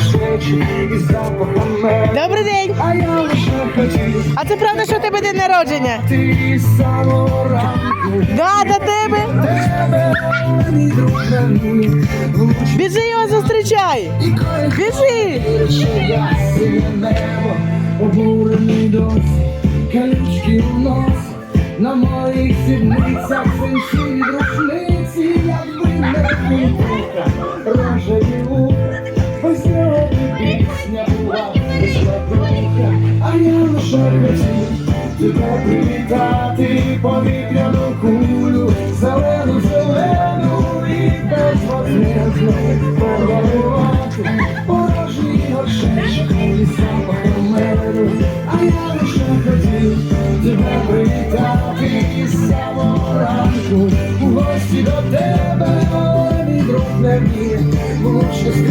і запахом. Добрий день! А я лише хотів А це правда, що у тебе день народження? ти з самого ранку. Да, до тебе! Тебе, мій друг Біжи його зустрічай! Біжи! Що я синє небо, обурений досі, колючки в нос, на моїх сідницях синці рушниці, якби не квітка, хотів тебе привітати, повітряну кулю, зелену, зелену і безвознезну подарувати. Порожній горшечок і запахом меду, а я лише хотів тебе привітати із самого ранку. У гості до тебе, але мій друг не міг,